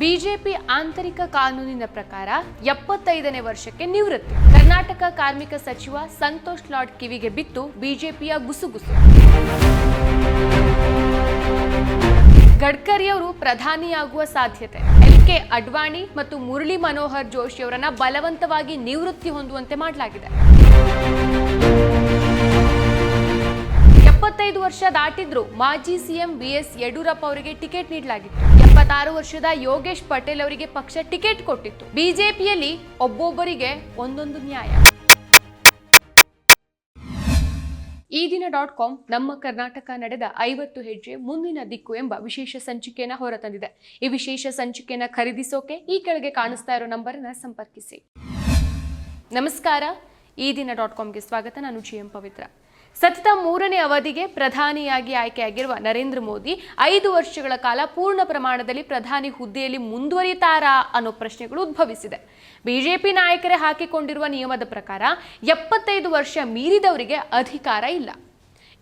BJP ಆಂತರಿಕ ಕಾನೂನಿನ ಪ್ರಕಾರ ಎಪ್ಪತ್ತೈದನೇ ವರ್ಷಕ್ಕೆ ನಿವೃತ್ತಿ. ಕರ್ನಾಟಕ ಕಾರ್ಮಿಕ ಸಚಿವ ಸಂತೋಷ್ ಲಾಡ್ ಕಿವಿಗೆ ಬಿತ್ತು ಬಿಜೆಪಿಯ ಗುಸುಗುಸು. ಗಡ್ಕರಿಯವರು ಪ್ರಧಾನಿಯಾಗುವ ಸಾಧ್ಯತೆ. ಕೆ ಅಡ್ವಾಣಿ ಮತ್ತು ಮುರಳಿ ಮನೋಹರ್ ಜೋಶಿಯವರನ್ನ ಬಲವಂತವಾಗಿ ನಿವೃತ್ತಿ ಹೊಂದುವಂತೆ ಮಾಡಲಾಗಿದೆ. ಎಪ್ಪತ್ತೈದು ವರ್ಷ ದಾಟಿದ್ರು ಮಾಜಿ ಸಿಎಂ ಬಿ ಎಸ್ ಯಡಿಯೂರಪ್ಪ ಅವರಿಗೆ ಟಿಕೆಟ್ ನೀಡಲಾಗಿತ್ತು. ಎಪ್ಪತ್ತಾರು ವರ್ಷದ ಯೋಗೇಶ್ ಪಟೇಲ್ ಅವರಿಗೆ ಪಕ್ಷ ಟಿಕೆಟ್ ಕೊಟ್ಟಿತ್ತು. ಬಿಜೆಪಿಯಲ್ಲಿ ಒಬ್ಬೊಬ್ಬರಿಗೆ ಒಂದೊಂದು ನ್ಯಾಯ. ಈ ದಿನ ಡಾಟ್ ಕಾಮ್ ನಮ್ಮ ಕರ್ನಾಟಕ ನಡೆದ ಐವತ್ತು ಹೆಜ್ಜೆ ಮುಂದಿನ ದಿಕ್ಕು ಎಂಬ ವಿಶೇಷ ಸಂಚಿಕೆಯನ್ನು ಹೊರತಂದಿದೆ. ಈ ವಿಶೇಷ ಸಂಚಿಕೆಯನ್ನು ಖರೀದಿಸೋಕೆ ಈ ಕೆಳಗೆ ಕಾಣಿಸ್ತಾ ಇರೋ ನಂಬರನ್ನ ಸಂಪರ್ಕಿಸಿ. ನಮಸ್ಕಾರ. ಈ ದಿನ ಡಾಟ್ ಕಾಮ್ಗೆ ಸ್ವಾಗತ. ನಾನು ಜಿ ಎಂ ಪವಿತ್ರ. ಸತತ ಮೂರನೇ ಅವಧಿಗೆ ಪ್ರಧಾನಿಯಾಗಿ ಆಯ್ಕೆಯಾಗಿರುವ ನರೇಂದ್ರ ಮೋದಿ ಐದು ವರ್ಷಗಳ ಕಾಲ ಪೂರ್ಣ ಪ್ರಮಾಣದಲ್ಲಿ ಪ್ರಧಾನಿ ಹುದ್ದೆಯಲ್ಲಿ ಮುಂದುವರಿತಾರಾ ಅನ್ನೋ ಪ್ರಶ್ನೆಗಳು ಉದ್ಭವಿಸಿದೆ. ಬಿಜೆಪಿ ನಾಯಕರೇ ಹಾಕಿಕೊಂಡಿರುವ ನಿಯಮದ ಪ್ರಕಾರ ಎಪ್ಪತ್ತೈದು ವರ್ಷ ಮೀರಿದವರಿಗೆ ಅಧಿಕಾರ ಇಲ್ಲ.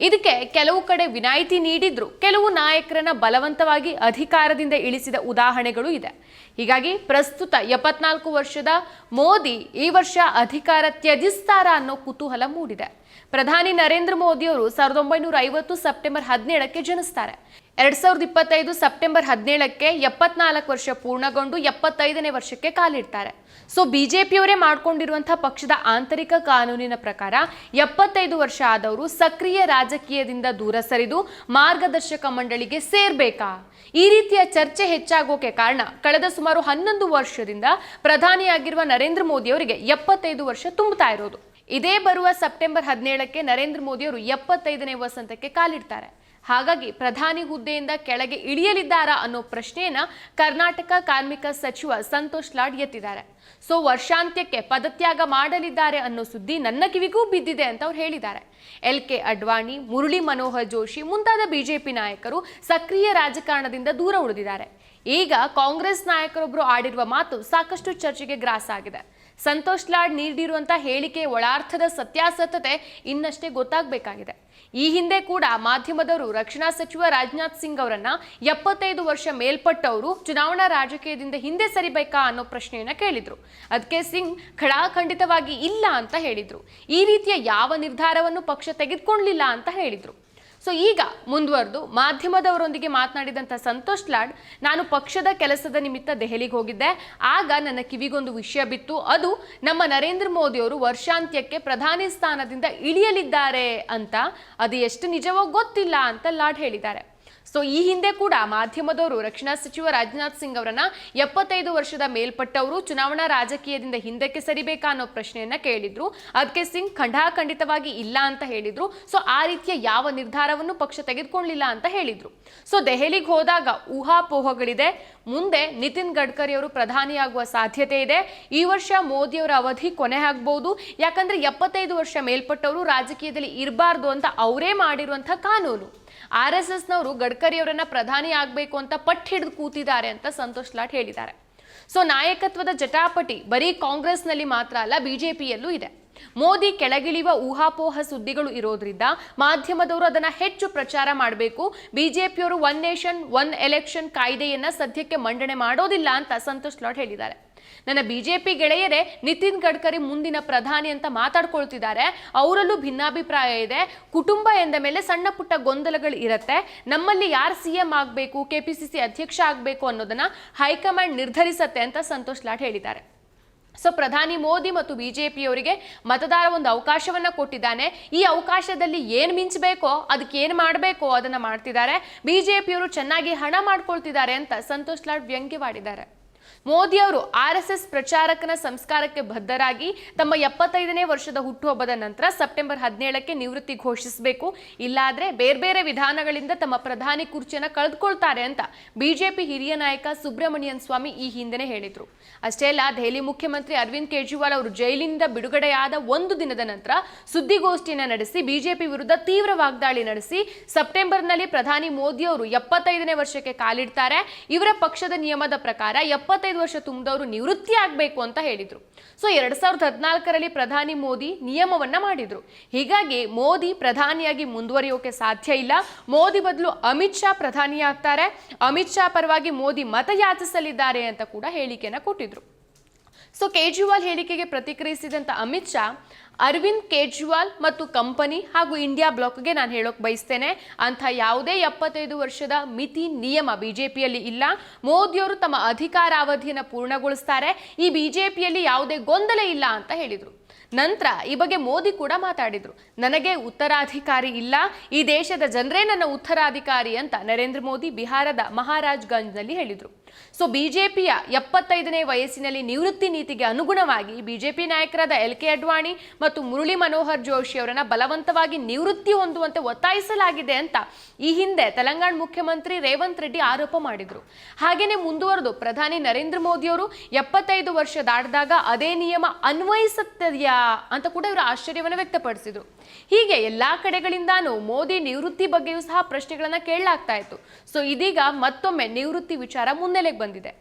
ಇದಕ್ಕೆ ಕೆಲವು ಕಡೆ ವಿನಾಯಿತಿ ನೀಡಿದ್ರು ಕೆಲವು ನಾಯಕರನ್ನ ಬಲವಂತವಾಗಿ ಅಧಿಕಾರದಿಂದ ಇಳಿಸಿದ ಉದಾಹರಣೆಗಳು ಇದೆ. ಹೀಗಾಗಿ ಪ್ರಸ್ತುತ ಎಪ್ಪತ್ನಾಲ್ಕು ವರ್ಷದ ಮೋದಿ ಈ ವರ್ಷ ಅಧಿಕಾರ ತ್ಯಜಿಸ್ತಾರಾ ಅನ್ನೋ ಕುತೂಹಲ ಮೂಡಿದೆ. ಪ್ರಧಾನಿ ನರೇಂದ್ರ ಮೋದಿಯವರು ಸಾವಿರದ ಒಂಬೈನೂರ ಐವತ್ತು ಸೆಪ್ಟೆಂಬರ್ ಹದಿನೇಳಕ್ಕೆ ಜನಿಸ್ತಾರೆ. ಎರಡ್ ಸಾವಿರದ ಇಪ್ಪತ್ತೈದು ಸೆಪ್ಟೆಂಬರ್ ಹದಿನೇಳಕ್ಕೆ ಎಪ್ಪತ್ನಾಲ್ಕು ವರ್ಷ ಪೂರ್ಣಗೊಂಡು ಎಪ್ಪತ್ತೈದನೇ ವರ್ಷಕ್ಕೆ ಕಾಲಿಡ್ತಾರೆ. ಸೊ, ಬಿಜೆಪಿಯವರೇ ಮಾಡ್ಕೊಂಡಿರುವಂತಹ ಪಕ್ಷದ ಆಂತರಿಕ ಕಾನೂನಿನ ಪ್ರಕಾರ ಎಪ್ಪತ್ತೈದು ವರ್ಷ ಆದವರು ಸಕ್ರಿಯ ರಾಜಕೀಯದಿಂದ ದೂರ ಸರಿದು ಮಾರ್ಗದರ್ಶಕ ಮಂಡಳಿಗೆ ಸೇರ್ಬೇಕಾ? ಈ ರೀತಿಯ ಚರ್ಚೆ ಹೆಚ್ಚಾಗೋಕೆ ಕಾರಣ ಕಳೆದ ಸುಮಾರು ಹನ್ನೊಂದು ವರ್ಷದಿಂದ ಪ್ರಧಾನಿಯಾಗಿರುವ ನರೇಂದ್ರ ಮೋದಿ ಅವರಿಗೆ ಎಪ್ಪತ್ತೈದು ವರ್ಷ ತುಂಬುತ್ತಾ ಇರೋದು. ಇದೇ ಬರುವ ಸೆಪ್ಟೆಂಬರ್ ಹದಿನೇಳಕ್ಕೆ ನರೇಂದ್ರ ಮೋದಿ ಅವರು ಎಪ್ಪತ್ತೈದನೇ ವಸಂತಕ್ಕೆ ಕಾಲಿಡ್ತಾರೆ. ಹಾಗಾಗಿ ಪ್ರಧಾನಿ ಹುದ್ದೆಯಿಂದ ಕೆಳಗೆ ಇಳಿಯಲಿದ್ದಾರಾ ಅನ್ನೋ ಪ್ರಶ್ನೆಯನ್ನ ಕರ್ನಾಟಕ ಕಾರ್ಮಿಕ ಸಚಿವ ಸಂತೋಷ್ ಲಾಡ್ ಎತ್ತಿದ್ದಾರೆ. ಸೊ ವರ್ಷಾಂತ್ಯಕ್ಕೆ ಪದತ್ಯಾಗ ಮಾಡಲಿದ್ದಾರೆ ಅನ್ನೋ ಸುದ್ದಿ ನನ್ನ ಕಿವಿಗೂ ಬಿದ್ದಿದೆ ಅಂತ ಅವ್ರು ಹೇಳಿದ್ದಾರೆ. ಎಲ್ ಕೆ ಅಡ್ವಾಣಿ, ಮುರಳಿ ಮನೋಹರ್ ಜೋಶಿ ಮುಂತಾದ ಬಿಜೆಪಿ ನಾಯಕರು ಸಕ್ರಿಯ ರಾಜಕಾರಣದಿಂದ ದೂರ ಉಳಿದಿದ್ದಾರೆ. ಈಗ ಕಾಂಗ್ರೆಸ್ ನಾಯಕರೊಬ್ಬರು ಆಡಿರುವ ಮಾತು ಸಾಕಷ್ಟು ಚರ್ಚೆಗೆ ಗ್ರಾಸ್ ಆಗಿದೆ. ಸಂತೋಷ್ ಲಾಡ್ ನೀಡಿರುವಂತಹ ಹೇಳಿಕೆ ಒಳಾರ್ಥದ ಸತ್ಯಾಸತ್ಯತೆ ಇನ್ನಷ್ಟೇ ಗೊತ್ತಾಗಬೇಕಾಗಿದೆ. ಈ ಹಿಂದೆ ಕೂಡ ಮಾಧ್ಯಮದವರು ರಕ್ಷಣಾ ಸಚಿವ ರಾಜನಾಥ್ ಸಿಂಗ್ ಅವರನ್ನ ಎಪ್ಪತ್ತೈದು ವರ್ಷ ಮೇಲ್ಪಟ್ಟವರು ಚುನಾವಣಾ ರಾಜಕೀಯದಿಂದ ಹಿಂದೆ ಸರಿಬೇಕಾ ಅನ್ನೋ ಪ್ರಶ್ನೆಯನ್ನ ಕೇಳಿದ್ರು. ಅದಕ್ಕೆ ಸಿಂಗ್ ಖಡಾಖಂಡಿತವಾಗಿ ಇಲ್ಲ ಅಂತ ಹೇಳಿದ್ರು. ಈ ರೀತಿಯ ಯಾವ ನಿರ್ಧಾರವನ್ನು ಪಕ್ಷ ತೆಗೆದುಕೊಳ್ಳಲಿಲ್ಲ ಅಂತ ಹೇಳಿದ್ರು. ಸೊ ಈಗ ಮುಂದುವರೆದು. ಮಾಧ್ಯಮದವರೊಂದಿಗೆ ಮಾತನಾಡಿದಂಥ ಸಂತೋಷ್ ಲಾಡ್, ನಾನು ಪಕ್ಷದ ಕೆಲಸದ ನಿಮಿತ್ತ ದೆಹಲಿಗೆ ಹೋಗಿದ್ದೆ. ಆಗ ನನ್ನ ಕಿವಿಗೊಂದು ವಿಷಯ ಬಿತ್ತು. ಅದು ನಮ್ಮ ನರೇಂದ್ರ ಮೋದಿಯವರು ವರ್ಷಾಂತ್ಯಕ್ಕೆ ಪ್ರಧಾನಿ ಸ್ಥಾನದಿಂದ ಇಳಿಯಲಿದ್ದಾರೆ ಅಂತ. ಅದು ಎಷ್ಟು ನಿಜವೋ ಗೊತ್ತಿಲ್ಲ ಅಂತ ಲಾಡ್ ಹೇಳಿದ್ದಾರೆ. ಸೊ ಈ ಹಿಂದೆ ಕೂಡ ಮಾಧ್ಯಮದವರು ರಕ್ಷಣಾ ಸಚಿವ ರಾಜನಾಥ್ ಸಿಂಗ್ ಅವರನ್ನ ಎಪ್ಪತ್ತೈದು ವರ್ಷದ ಮೇಲ್ಪಟ್ಟವರು ಚುನಾವಣಾ ರಾಜಕೀಯದಿಂದ ಹಿಂದಕ್ಕೆ ಸರಿಬೇಕಾ ಅನ್ನೋ ಪ್ರಶ್ನೆಯನ್ನ ಕೇಳಿದ್ರು. ಅದಕ್ಕೆ ಸಿಂಗ್ ಖಂಡಾಖಂಡಿತವಾಗಿ ಇಲ್ಲ ಅಂತ ಹೇಳಿದ್ರು. ಸೊ ಆ ರೀತಿಯ ಯಾವ ನಿರ್ಧಾರವನ್ನು ಪಕ್ಷ ತೆಗೆದುಕೊಳ್ಳಿಲ್ಲ ಅಂತ ಹೇಳಿದ್ರು. ಸೊ ದೆಹಲಿಗೆ ಹೋದಾಗ ಊಹಾಪೋಹಗಳಿದೆ ಮುಂದೆ ನಿತಿನ್ ಗಡ್ಕರಿ ಅವರು ಪ್ರಧಾನಿಯಾಗುವ ಸಾಧ್ಯತೆ ಇದೆ. ಈ ವರ್ಷ ಮೋದಿಯವರ ಅವಧಿ ಕೊನೆ ಆಗ್ಬಹುದು ಯಾಕಂದ್ರೆ ಎಪ್ಪತ್ತೈದು ವರ್ಷ ಮೇಲ್ಪಟ್ಟವರು ರಾಜಕೀಯದಲ್ಲಿ ಇರಬಾರ್ದು ಅಂತ ಅವರೇ ಮಾಡಿರುವಂತಹ ಕಾನೂನು. ಆರ್ ಎಸ್ ಎಸ್ನವರು ಗಡ್ಕರಿ ಅವರನ್ನ ಪ್ರಧಾನಿ ಆಗಬೇಕು ಅಂತ ಪಟ್ಟು ಹಿಡಿದು ಕೂತಿದ್ದಾರೆ ಅಂತ ಸಂತೋಷ್ ಲಾಟ್ ಹೇಳಿದ್ದಾರೆ. ಸೊ ನಾಯಕತ್ವದ ಜಟಾಪಟಿ ಬರೀ ಕಾಂಗ್ರೆಸ್ನಲ್ಲಿ ಮಾತ್ರ ಅಲ್ಲ, ಬಿಜೆಪಿಯಲ್ಲೂ ಇದೆ. ಮೋದಿ ಕೆಳಗಿಳಿಯುವ ಊಹಾಪೋಹ ಸುದ್ದಿಗಳು ಇರೋದ್ರಿಂದ ಮಾಧ್ಯಮದವರು ಅದನ್ನ ಹೆಚ್ಚು ಪ್ರಚಾರ ಮಾಡಬೇಕು. ಬಿಜೆಪಿಯವರು ಒನ್ ನೇಷನ್, ಒನ್ ಎಲೆಕ್ಷನ್ ಕಾಯ್ದೆಯನ್ನ ಸದ್ಯಕ್ಕೆ ಮಂಡನೆ ಮಾಡೋದಿಲ್ಲ ಅಂತ ಸಂತೋಷ್ ಲಾಟ್ ಹೇಳಿದ್ದಾರೆ. ನನ್ನ ಬಿಜೆಪಿ ಗೆಳೆಯರೇ, ನಿತಿನ್ ಗಡ್ಕರಿ ಮುಂದಿನ ಪ್ರಧಾನಿ ಅಂತ ಮಾತಾಡ್ಕೊಳ್ತಿದ್ದಾರೆ. ಅವರಲ್ಲೂ ಭಿನ್ನಾಭಿಪ್ರಾಯ ಇದೆ. ಕುಟುಂಬ ಎಂದ ಮೇಲೆ ಸಣ್ಣ ಪುಟ್ಟ ಗೊಂದಲಗಳು ಇರುತ್ತೆ. ನಮ್ಮಲ್ಲಿ ಯಾರು ಸಿ ಎಂ ಆಗಬೇಕು, ಕೆಪಿಸಿಸಿ ಅಧ್ಯಕ್ಷ ಆಗಬೇಕು ಅನ್ನೋದನ್ನ ಹೈಕಮಾಂಡ್ ನಿರ್ಧರಿಸತ್ತೆ ಅಂತ ಸಂತೋಷ್ ಲಾಡ್ ಹೇಳಿದ್ದಾರೆ. ಸೊ ಪ್ರಧಾನಿ ಮೋದಿ ಮತ್ತು ಬಿಜೆಪಿಯವರಿಗೆ ಮತದಾರ ಒಂದು ಅವಕಾಶವನ್ನ ಕೊಟ್ಟಿದ್ದಾನೆ. ಈ ಅವಕಾಶದಲ್ಲಿ ಏನು ಮಿಂಚಬೇಕೋ, ಅದಕ್ಕೆ ಏನು ಮಾಡಬೇಕೋ ಅದನ್ನ ಮಾಡ್ತಿದ್ದಾರೆ. ಬಿಜೆಪಿಯವರು ಚೆನ್ನಾಗಿ ಹಣ ಮಾಡ್ಕೊಳ್ತಿದ್ದಾರೆ ಅಂತ ಸಂತೋಷ್ ಲಾಡ್ ವ್ಯಂಗ್ಯವಾಡಿದ್ದಾರೆ. ಮೋದಿ ಅವರು ಆರ್ ಪ್ರಚಾರಕನ ಸಂಸ್ಕಾರಕ್ಕೆ ಬದ್ಧರಾಗಿ ತಮ್ಮ ಎಪ್ಪತ್ತೈದನೇ ವರ್ಷದ ಹುಟ್ಟುಹಬ್ಬದ ನಂತರ ಸೆಪ್ಟೆಂಬರ್ ಹದಿನೇಳಕ್ಕೆ ನಿವೃತ್ತಿ ಘೋಷಿಸಬೇಕು. ಇಲ್ಲಾದ್ರೆ ಬೇರೆ ಬೇರೆ ವಿಧಾನಗಳಿಂದ ತಮ್ಮ ಪ್ರಧಾನಿ ಕುರ್ಚಿಯನ್ನು ಕಳೆದುಕೊಳ್ತಾರೆ ಅಂತ ಬಿಜೆಪಿ ಹಿರಿಯ ನಾಯಕ ಸುಬ್ರಹ್ಮಣ್ಯನ್ ಸ್ವಾಮಿ ಈ ಹಿಂದೆನೆ ಹೇಳಿದ್ರು. ಅಷ್ಟೇ ಅಲ್ಲ, ದೆಹಲಿ ಮುಖ್ಯಮಂತ್ರಿ ಅರವಿಂದ್ ಕೇಜ್ರಿವಾಲ್ ಅವರು ಜೈಲಿನಿಂದ ಬಿಡುಗಡೆಯಾದ ಒಂದು ದಿನದ ನಂತರ ಸುದ್ದಿಗೋಷ್ಠಿಯನ್ನು ನಡೆಸಿ, ಬಿಜೆಪಿ ವಿರುದ್ಧ ತೀವ್ರ ವಾಗ್ದಾಳಿ ನಡೆಸಿ, ಸೆಪ್ಟೆಂಬರ್ನಲ್ಲಿ ಪ್ರಧಾನಿ ಮೋದಿ ಅವರು ಎಪ್ಪತ್ತೈದನೇ ವರ್ಷಕ್ಕೆ ಕಾಲಿಡ್ತಾರೆ. ಇವರ ಪಕ್ಷದ ನಿಯಮದ ಪ್ರಕಾರ ಎಪ್ಪ ಎಪ್ಪತ್ತೈದು ವರ್ಷ ತುಂಬಿದವರು ನಿವೃತ್ತಿ ಆಗಬೇಕು ಅಂತ ಹೇಳಿದ್ರು. ಸೊ ಎರಡು ಸಾವಿರದ ಹದಿನಾಲ್ಕರಲ್ಲಿ ಪ್ರಧಾನಿ ಮೋದಿ ನಿಯಮವನ್ನ ಮಾಡಿದ್ರು. ಹೀಗಾಗಿ ಮೋದಿ ಪ್ರಧಾನಿಯಾಗಿ ಮುಂದುವರಿಯೋಕೆ ಸಾಧ್ಯ ಇಲ್ಲ. ಮೋದಿ ಬದಲು ಅಮಿತ್ ಶಾ ಪ್ರಧಾನಿಯಾಗ್ತಾರೆ. ಅಮಿತ್ ಶಾ ಪರವಾಗಿ ಮೋದಿ ಮತಯಾಚಿಸಲಿದ್ದಾರೆ ಅಂತ ಕೂಡ ಹೇಳಿಕೆಯನ್ನು ಕೊಟ್ಟಿದ್ರು. ಸೊ ಕೇಜ್ರಿವಾಲ್ ಹೇಳಿಕೆಗೆ ಪ್ರತಿಕ್ರಿಯಿಸಿದಂತ ಅಮಿತ್ ಶಾ, ಅರವಿಂದ್ ಕೇಜ್ರಿವಾಲ್ ಮತ್ತು ಕಂಪನಿ ಹಾಗೂ ಇಂಡಿಯಾ ಬ್ಲಾಕ್ಗೆ ನಾನು ಹೇಳೋಕೆ ಬಯಸ್ತೇನೆ. ಅಂಥ ಯಾವುದೇ ಎಪ್ಪತ್ತೈದು ವರ್ಷದ ಮಿತಿ ನಿಯಮ ಬಿಜೆಪಿಯಲ್ಲಿ ಇಲ್ಲ. ಮೋದಿಯವರು ತಮ್ಮ ಅಧಿಕಾರಾವಧಿಯನ್ನು ಪೂರ್ಣಗೊಳಿಸ್ತಾರೆ. ಈ ಬಿಜೆಪಿಯಲ್ಲಿ ಯಾವುದೇ ಗೊಂದಲ ಇಲ್ಲ ಅಂತ ಹೇಳಿದರು. ನಂತರ ಈ ಬಗ್ಗೆ ಮೋದಿ ಕೂಡ ಮಾತಾಡಿದರು. ನನಗೆ ಉತ್ತರಾಧಿಕಾರಿ ಇಲ್ಲ. ಈ ದೇಶದ ಜನರೇ ನನ್ನ ಉತ್ತರಾಧಿಕಾರಿ ಅಂತ ನರೇಂದ್ರ ಮೋದಿ ಬಿಹಾರದ ಮಹಾರಾಜ್ಗಂಜ್ನಲ್ಲಿ ಹೇಳಿದರು. ಸೊ ಬಿಜೆಪಿಯ ಎಪ್ಪತ್ತೈದನೇ ವಯಸ್ಸಿನಲ್ಲಿ ನಿವೃತ್ತಿ ನೀತಿಗೆ ಅನುಗುಣವಾಗಿ ಬಿಜೆಪಿ ನಾಯಕರಾದ ಎಲ್ ಕೆ ಅಡ್ವಾಣಿ ಮತ್ತು ಮುರಳಿ ಮನೋಹರ್ ಜೋಶಿ ಅವರನ್ನ ಬಲವಂತವಾಗಿ ನಿವೃತ್ತಿ ಹೊಂದುವಂತೆ ಒತ್ತಾಯಿಸಲಾಗಿದೆ ಅಂತ ಈ ಹಿಂದೆ ತೆಲಂಗಾಣ ಮುಖ್ಯಮಂತ್ರಿ ರೇವಂತ್ ರೆಡ್ಡಿ ಆರೋಪ ಮಾಡಿದ್ರು. ಹಾಗೇನೆ ಮುಂದುವರೆದು ಪ್ರಧಾನಿ ನರೇಂದ್ರ ಮೋದಿ ಅವರು ಎಪ್ಪತ್ತೈದು ವರ್ಷ ದಾಟಿದಾಗ ಅದೇ ನಿಯಮ ಅನ್ವಯಿಸುತ್ತದೆಯಾ ಅಂತ ಕೂಡ ಇವರು ಆಶ್ಚರ್ಯವನ್ನು ವ್ಯಕ್ತಪಡಿಸಿದ್ರು. ಹೀಗೆ ಎಲ್ಲಾ ಕಡೆಗಳಿಂದಾನು ಮೋದಿ ನಿವೃತ್ತಿ ಬಗ್ಗೆಯೂ ಸಹ ಪ್ರಶ್ನೆಗಳನ್ನ ಕೇಳಲಾಗ್ತಾ ಇತ್ತು. ಸೊ ಇದೀಗ ಮತ್ತೊಮ್ಮೆ ನಿವೃತ್ತಿ ವಿಚಾರ ಮುನ್ನೆಲೆಗೆ ಬಂದಿದೆ.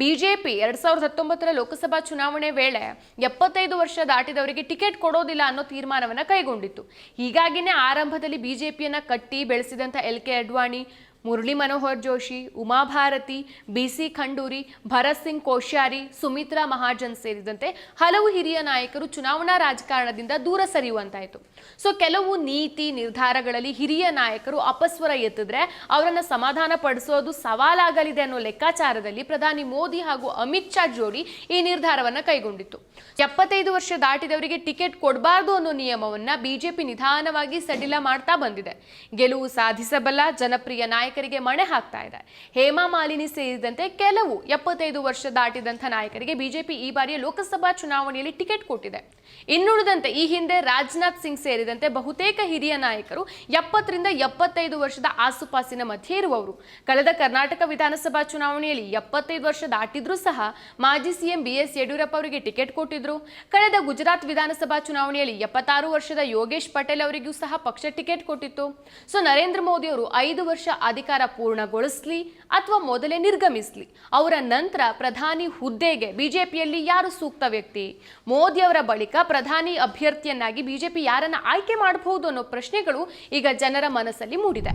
ಬಿಜೆಪಿ ಎರಡ್ ಸಾವಿರದ ಹತ್ತೊಂಬತ್ತರ ಲೋಕಸಭಾ ಚುನಾವಣೆ ವೇಳೆ ಎಪ್ಪತ್ತೈದು ವರ್ಷ ದಾಟಿದವರಿಗೆ ಟಿಕೆಟ್ ಕೊಡೋದಿಲ್ಲ ಅನ್ನೋ ತೀರ್ಮಾನವನ್ನ ಕೈಗೊಂಡಿತ್ತು. ಹೀಗಾಗಿನೇ ಆರಂಭದಲ್ಲಿ ಬಿಜೆಪಿಯನ್ನ ಕಟ್ಟಿ ಬೆಳೆಸಿದಂಥ L K Advani Murali Manohar Joshi Uma Bharti B C Khanduri, Bharat Singh Koshyari, Sumitra Mahajan ಸೇರಿದಂತೆ ಹಲವು ಹಿರಿಯ ನಾಯಕರು ಚುನಾವಣಾ ರಾಜಕಾರಣದಿಂದ ದೂರ ಸರಿಯುವಂತಾಯಿತು. ಸೊ ಕೆಲವು ನೀತಿ ನಿರ್ಧಾರಗಳಲ್ಲಿ ಹಿರಿಯ ನಾಯಕರು ಅಪಸ್ವರ ಎತ್ತಿದ್ರೆ ಅವರನ್ನು ಸಮಾಧಾನ ಪಡಿಸೋದು ಸವಾಲಾಗಲಿದೆ ಅನ್ನೋ ಲೆಕ್ಕಾಚಾರದಲ್ಲಿ ಪ್ರಧಾನಿ ಮೋದಿ ಹಾಗೂ ಅಮಿತ್ ಶಾ ಜೋಡಿ ಈ ನಿರ್ಧಾರವನ್ನ ಕೈಗೊಂಡಿತ್ತು. ಎಪ್ಪತ್ತೈದು ವರ್ಷ ದಾಟಿದವರಿಗೆ ಟಿಕೆಟ್ ಕೊಡಬಾರ್ದು ಅನ್ನೋ ನಿಯಮವನ್ನ ಬಿಜೆಪಿ ನಿಧಾನವಾಗಿ ಸಡಿಲ ಮಾಡ್ತಾ ಬಂದಿದೆ. ಗೆಲುವು ಸಾಧಿಸಬಲ್ಲ ಜನಪ್ರಿಯ ನಾಯಕರಿಗೆ ಮಣೆ ಹಾಕ್ತಾ ಇದೆ. ಹೇಮಾ ಮಾಲಿನಿ ಸೇರಿದಂತೆ ಕೆಲವು ಎಪ್ಪತ್ತೈದು ವರ್ಷ ದಾಟಿದಂಥ ನಾಯಕರಿಗೆ ಬಿಜೆಪಿ ಈ ಬಾರಿಯ ಲೋಕಸಭಾ ಚುನಾವಣೆಯಲ್ಲಿ ಟಿಕೆಟ್ ಕೊಟ್ಟಿದೆ. ಇನ್ನುಳಿದಂತೆ ಈ ಹಿಂದೆ ರಾಜನಾಥ್ ಸಿಂಗ್ ಸೇರಿದಂತೆ ಬಹುತೇಕ ಹಿರಿಯ ನಾಯಕರು ಎಪ್ಪತ್ತರಿಂದ ಎಪ್ಪತ್ತೈದು ವರ್ಷದ ಆಸುಪಾಸಿನ ಮಧ್ಯೆ ಇರುವವರು. ಕಳೆದ ಕರ್ನಾಟಕ ವಿಧಾನಸಭಾ ಚುನಾವಣೆಯಲ್ಲಿ ಎಪ್ಪತ್ತೈದು ವರ್ಷ ದಾಟಿದ್ರೂ ಸಹ ಮಾಜಿ ಸಿಎಂ ಬಿ ಎಸ್ ಯಡಿಯೂರಪ್ಪ ಅವರಿಗೆ ಟಿಕೆಟ್ ಕೊಟ್ಟಿದ್ರು. ಕಳೆದ ಗುಜರಾತ್ ವಿಧಾನಸಭಾ ಚುನಾವಣೆಯಲ್ಲಿ ಎಪ್ಪತ್ತಾರು ವರ್ಷದ ಯೋಗೇಶ್ ಪಟೇಲ್ ಅವರಿಗೂ ಸಹ ಪಕ್ಷ ಟಿಕೆಟ್ ಕೊಟ್ಟಿತ್ತು. ಸೊ, ನರೇಂದ್ರ ಮೋದಿ ಅವರು ಐದು ವರ್ಷ ಅಧಿಕಾರ ಪೂರ್ಣಗೊಳಿಸಲಿ ಅಥವಾ ಮೊದಲೇ ನಿರ್ಗಮಿಸಲಿ, ಅವರ ನಂತರ ಪ್ರಧಾನಿ ಹುದ್ದೆಗೆ ಬಿಜೆಪಿಯಲ್ಲಿ ಯಾರು ಸೂಕ್ತ ವ್ಯಕ್ತಿ? ಮೋದಿಯವರ ಬಳಿಕ ಪ್ರಧಾನಿ ಅಭ್ಯರ್ಥಿಯನ್ನಾಗಿ ಬಿಜೆಪಿ ಯಾರನ್ನ ಆಯ್ಕೆ ಮಾಡಬಹುದು ಅನ್ನೋ ಪ್ರಶ್ನೆಗಳು ಈಗ ಜನರ ಮನಸ್ಸಲ್ಲಿ ಮೂಡಿದೆ.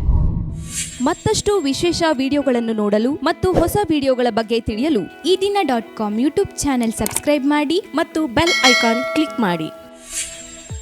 ಮತ್ತಷ್ಟು ವಿಶೇಷ ವಿಡಿಯೋಗಳನ್ನು ನೋಡಲು ಮತ್ತು ಹೊಸ ವಿಡಿಯೋಗಳ ಬಗ್ಗೆ ತಿಳಿಯಲು Eedina dot com YouTube channel subscribe ಮಾಡಿ ಮತ್ತು ಬೆಲ್ ಐಕಾನ್ ಕ್ಲಿಕ್ ಮಾಡಿ.